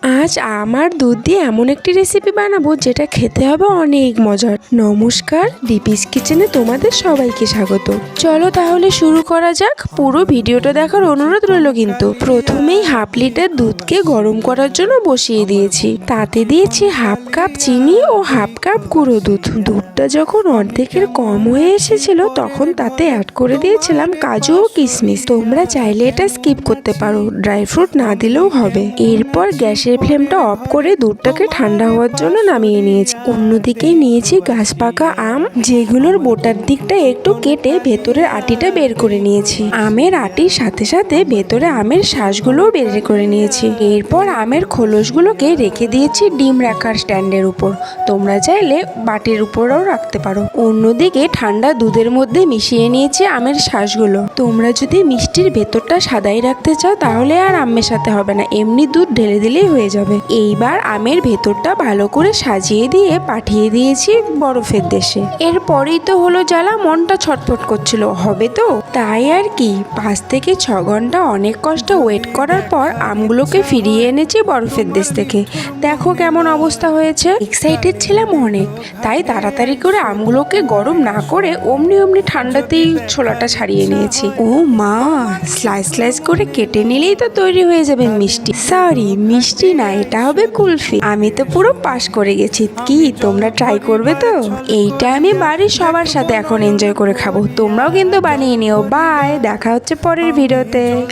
a আজ আমার দুধ দিয়ে এমন একটি রেসিপি বানাবো যেটা খেতে হবে অনেক মজার। নমস্কার ডিপিস কিচেনে তোমাদের সবাইকে স্বাগত। চলো তাহলে শুরু করা যাক। পুরো ভিডিওটা দেখার অনুরোধ রইল কিন্তু। প্রথমেই হাফ লিটার দুধকে গরম করার জন্য বসিয়ে দিয়েছি। তাতে দিয়েছি হাফ কাপ চিনি ও হাফ কাপ গুঁড়ো দুধ। দুধটা যখন অর্ধেকের কম হয়ে এসেছিল, তখন তাতে অ্যাড করে দিয়েছিলাম কাজু ও কিশমিশ। তোমরা চাইলে এটা স্কিপ করতে পারো। ড্রাই ফ্রুট না দিলেও হবে। এরপর গ্যাসের ফ্লেমটা অফ করে দুধটাকে ঠান্ডা হওয়ার জন্য নামিয়ে নিয়েছি। অন্যদিকে নিয়েছি গাছ পাকা আম, যেগুলোর বোটার দিকটা একটু কেটে ভেতরের আটিটা বের করে নিয়েছি। আমের আটির সাথে সাথে ভেতরে আমের শ্বাসগুলোও বের করে নিয়েছি। এরপর আমের খোলসগুলোকে রেখে দিয়েছি ডিম রাখার স্ট্যান্ডের উপর। তোমরা চাইলে বাটির উপরেও রাখতে পারো। অন্যদিকে ঠান্ডা দুধের মধ্যে মিশিয়ে নিয়েছি আমের শ্বাসগুলো তোমরা যদি মিষ্টির ভেতরটা সাদাই রাখতে চাও তাহলে আর আমের সাথে হবে না। এমনি দুধ ঢেলে দিলেই হয়ে যাবে। এইবার আমের ভেতরটা ভালো করে সাজিয়ে দিয়ে পাঠিয়ে দিয়েছি বরফের দেশে। এরপরেই তো হলো জ্বালা, মনটা ছটফট করছিল। হবে তো? তাই আর কি, পাঁচ থেকে ছ ঘণ্টা অনেক কষ্ট ওয়েট করার পর আমগুলোকে ফিরিয়ে এনেছি বরফের দেশ থেকে। দেখো কেমন অবস্থা হয়েছে। এক্সাইটেড ছিলাম অনেক। তাই তাড়াতাড়ি করে আমগুলোকে গরম না করে অমনি অমনি ঠান্ডাতেই ছোলাটা ছাড়িয়ে নিয়েছি। ও মা স্লাইস স্লাইস করে কেটে নিলেই তো তৈরি হয়ে যাবে মিষ্টি। সরি মিষ্টি না এটা হবে কুলফি। আমি তো পুরো পাশ করে গেছি। কি, তোমরা ট্রাই করবে তো? এইটা আমি বাড়ির সবার সাথে এখন এনজয় করে খাব। তোমরাও কিন্তু বানিয়ে নিও। বাই দেখা হচ্ছে পরের ভিডিওতে